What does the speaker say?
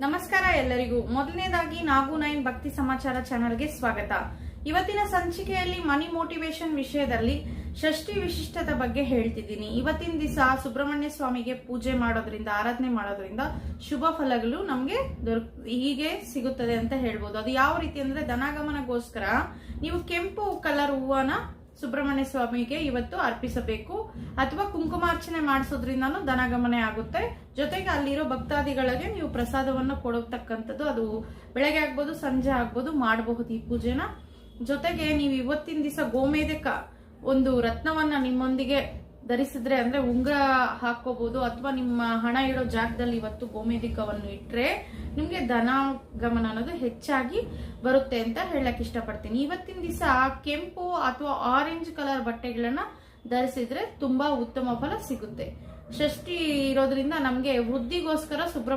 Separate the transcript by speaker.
Speaker 1: ನಮಸ್ಕಾರ ಎಲ್ಲರಿಗೂ. ಮೊದಲನೇದಾಗಿ ನಾಗು ನೈನ್ ಭಕ್ತಿ ಸಮಾಚಾರ ಚಾನೆಲ್ಗೆ ಸ್ವಾಗತ. ಇವತ್ತಿನ ಸಂಚಿಕೆಯಲ್ಲಿ ಮನಿ ಮೋಟಿವೇಶನ್ ವಿಷಯದಲ್ಲಿ ಷಷ್ಠಿ ವಿಶಿಷ್ಟದ ಬಗ್ಗೆ ಹೇಳ್ತಿದ್ದೀನಿ. ಇವತ್ತಿನ ದಿವಸ ಸುಬ್ರಹ್ಮಣ್ಯ ಸ್ವಾಮಿಗೆ ಪೂಜೆ ಮಾಡೋದ್ರಿಂದ, ಆರಾಧನೆ ಮಾಡೋದ್ರಿಂದ ಶುಭ ಫಲಗಳು ನಮ್ಗೆ ಹೀಗೆ ಸಿಗುತ್ತದೆ ಅಂತ ಹೇಳ್ಬೋದು. ಅದು ಯಾವ ರೀತಿ ಅಂದ್ರೆ, ಧನಾಗಮನಗೋಸ್ಕರ ನೀವು ಕೆಂಪು ಕಲರ್ ಹೂವನ ಸುಬ್ರಹ್ಮಣ್ಯ ಸ್ವಾಮಿಗೆ ಇವತ್ತು ಅರ್ಪಿಸಬೇಕು. ಅಥವಾ ಕುಂಕುಮಾರ್ಚನೆ ಮಾಡಿಸೋದ್ರಿಂದನೂ ಧನಗಮನೆ ಆಗುತ್ತೆ. ಜೊತೆಗೆ ಅಲ್ಲಿರೋ ಭಕ್ತಾದಿಗಳಿಗೆ ನೀವು ಪ್ರಸಾದವನ್ನು ಕೊಡತಕ್ಕಂಥದ್ದು ಅದು ಬೆಳಗ್ಗೆ ಆಗ್ಬೋದು, ಸಂಜೆ ಆಗ್ಬೋದು, ಮಾಡಬಹುದು ಈ ಪೂಜೆನ. ಜೊತೆಗೆ ನೀವು ಇವತ್ತಿನ ದಿವಸ ಗೋಮೇದಕ ಒಂದು ರತ್ನವನ್ನ ನಿಮ್ಮೊಂದಿಗೆ ಧರಿಸಿದ್ರೆ ಅಂದ್ರೆ ಉಂಗುರ ಹಾಕೋಬಹುದು ಅಥವಾ ನಿಮ್ಮ ಹಣ ಇಡೋ ಜಾಗದಲ್ಲಿ ಇವತ್ತು ಗೋಮೇದಿಕವನ್ನು ಇಟ್ರೆ ನಿಮ್ಗೆ ಧನ ಗಮನ ಅನ್ನೋದು ಹೆಚ್ಚಾಗಿ ಬರುತ್ತೆ ಅಂತ ಹೇಳಕ್ ಇಷ್ಟಪಡ್ತೀನಿ. ಇವತ್ತಿನ ದಿವಸ ಕೆಂಪು ಅಥವಾ ಆರೆಂಜ್ ಕಲರ್ ಬಟ್ಟೆಗಳನ್ನ ಧರಿಸಿದ್ರೆ ತುಂಬಾ ಉತ್ತಮ ಫಲ ಸಿಗುತ್ತೆ. ಷಷ್ಠಿ ಇರೋದ್ರಿಂದ ನಮ್ಗೆ ವೃದ್ಧಿಗೋಸ್ಕರ ಸುಬ್ರ